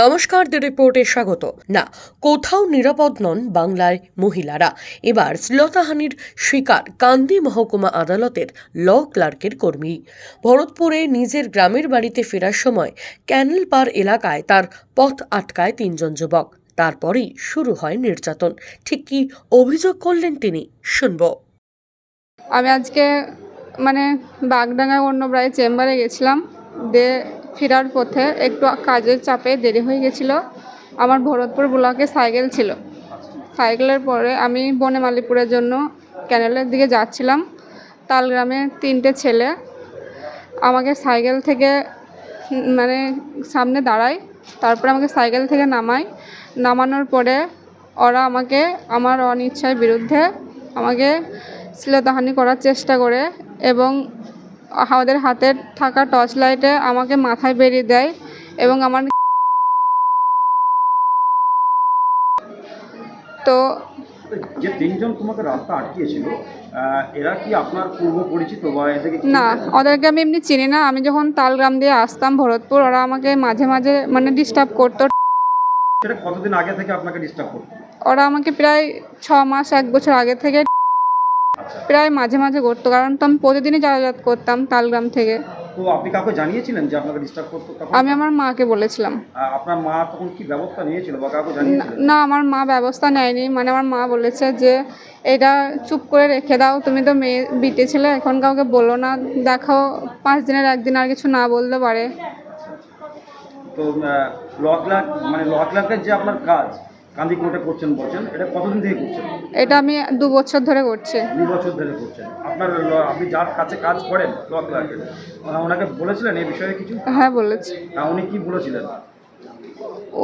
নমস্কার দি রিপোর্টে স্বাগত। না, কোথাও নিরাপদ নন বাংলায় মহিলারা। এবার শ্লীলতাহানির শিকার কান্দি মহকুমা আদালতের ল ক্লার্কের কর্মী। ভরতপুরে নিজের গ্রামের বাড়িতে ফেরার সময় ক্যানেল পার এলাকায় তার পথ আটকায় তিনজন যুবক। তারপরেই শুরু হয় নির্যাতন। ঠিক কি অভিযোগ করলেন তিনি? শুনব। আমি আজকে মানে বাগডাঙ্গা অন্যপ্রায় চেম্বারে গেছিলাম। দিয়ে ফেরার পথে একটু কাজের চাপে দেরি হয়ে গেছিল। আমার ভরতপুর ব্লকে সাইকেল ছিল। সাইকেলের পরে আমি বনেমালিপুরের জন্য ক্যানেলের দিকে যাচ্ছিলাম। তালগ্রামে তিনটে ছেলে আমাকে সাইকেল থেকে মানে সামনে দাঁড়ায়, তারপরে আমাকে সাইকেল থেকে নামায়। নামানোর পরে ওরা আমাকে আমার অনিচ্ছার বিরুদ্ধে আমাকে শ্লীলতাহানি করার চেষ্টা করে এবং ওদের হাতে থাকা টর্চ লাইটে আমাকে মাথায় বেরিয়ে দেয় এবং আমার তো যে তিনজন তোমাকে রাস্তা আটকিয়েছিল এরা কি আপনার পূর্ব পরিচিত বা না ওদেরকে আমি এমনি চিনি না। আমি যখন তালগ্রাম দিয়ে আসতাম ভরতপুর ওরা আমাকে মাঝে মাঝে মানে ডিস্টার্ব করতো। সেটা কতদিন আগে থেকে আপনাকে ডিস্টার্ব করতো? ওরা আমাকে প্রায় ছ মাস এক বছর আগে থেকে প্রায় মাঝে মাঝে করতো কারণ তো আমি প্রতিদিনই যাতায়াত করতাম তালগ্রাম থেকে। তো আপনি কাউকে জানিয়েছিলেন যে আপনাকে ডিস্টার্ব করতো তখন আমি আমার মাকে বলেছিলাম। আহ, আপনার মা তখন কি ব্যবস্থা নিয়েছিল বা কাউকে জানিয়েছিলেন? না আমার মা ব্যবস্থা নেয়নি। মানে আমার মা বলেছে যে এটা চুপ করে রেখে দাও তুমি তো মেয়ে বিটে ছেলে এখন কাউকে বলো না দেখো পাঁচ দিনের একদিন আর কিছু না বলতে পারে। তো ল ক্লার্ক মানে ল ক্লার্কের যে আপনার কাজ কান্দি কোর্টে করছেন বলছেন এটা কতদিন থেকে করছেন? এটা আমি দু বছর ধরে করছি। দু বছর ধরে করছেন। আপনার আপনি যার কাছে কাজ করেন ল ক্লার্কের ওনাকে বলেছিলেন এই বিষয়ে কিছু? হ্যাঁ বলেছি। উনি কি বলেছিলেন?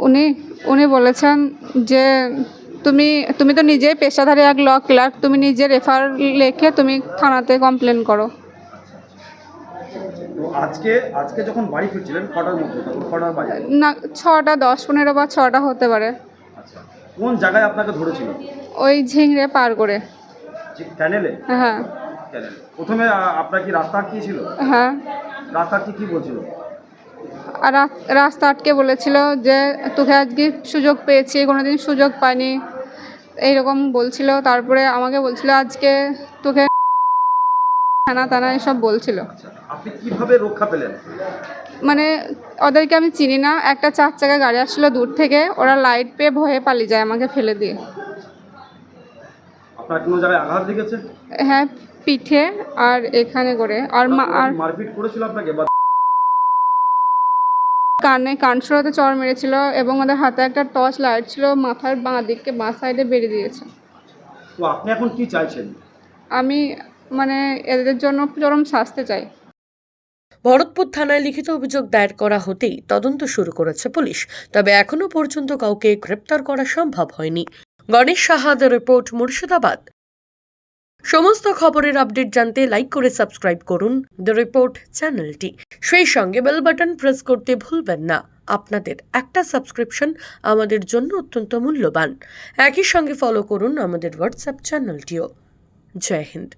উনি উনি বলেছেন যে তুমি তুমি তো নিজেই পেশাধারী এক ল ক্লার্ক তুমি নিজে রেফার লেখে তুমি থানাতে কমপ্লেন করো। আজকে আজকে যখন বাড়ি ফিরছিলেন কটার মধ্যে? কটার বাজে? না ছটা দশ পনেরো বা ছটা হতে পারে। কোন জায়গায় আপনাকে ধরেছিল? ওই ঝিংড়ে পার করে। ক্যানেলে? হ্যাঁ। ক্যানেলে। প্রথমে আপনার কি রাস্তা কি ছিল? হ্যাঁ। রাস্তা কি কি বলছিল? আর রাস্তা আটকে বলেছিল যে তোকে আজকে সুযোগ পেয়েছি কোনোদিন সুযোগ পাইনি। এইরকম বলছিল। তারপরে আমাকে বলছিল আজকে তোকে থানা টানা এসব বলছিল। আচ্ছা আপনি কীভাবে রক্ষা পেলেন? মানে ওদেরকে আমি চিনি না। একটা চার চাকা গাড়ি আসছিল দূর থেকে ওরা লাইট পেয়ে ভয়ে পালিয়ে যায় আমাকে ফেলে দিয়ে। আপনার কোনো জায়গায় আঘাত লেগেছে হ্যাঁ পিঠে আর এখানে করে। আর আর মারপিট করেছিল আপনাকে? কানে কানসুরাতে চড় মেরেছিল এবং ওদের হাতে একটা টর্চ লাইট ছিল মাথার বাঁ দিককে বাঁ সাইডে বেরিয়ে দিয়েছে। তো আপনি এখন কি চাইছেন? আমি মানে এদের জন্য চরম শাস্তি চাই। ভরতপুর থানায় লিখিত অভিযোগ দায়ের করা হতেই তদন্ত শুরু করেছে পুলিশ, তবে এখনও পর্যন্ত কাউকে গ্রেপ্তার করা সম্ভব হয়নি। গণেশ সাহাদের রিপোর্ট, মুর্শিদাবাদ। সমস্ত খবরের আপডেট জানতে লাইক করে সাবস্ক্রাইব করুন। দ্য রিপোর্ট চ্যানেলটি। সেই সঙ্গে বেল বাটন প্রেস করতে ভুলবেন না। আপনাদের একটা সাবস্ক্রিপশন আমাদের জন্য অত্যন্ত মূল্যবান। একই সঙ্গে ফলো করুন আমাদের হোয়াটসঅ্যাপ চ্যানেলটিও। জয় হিন্দ।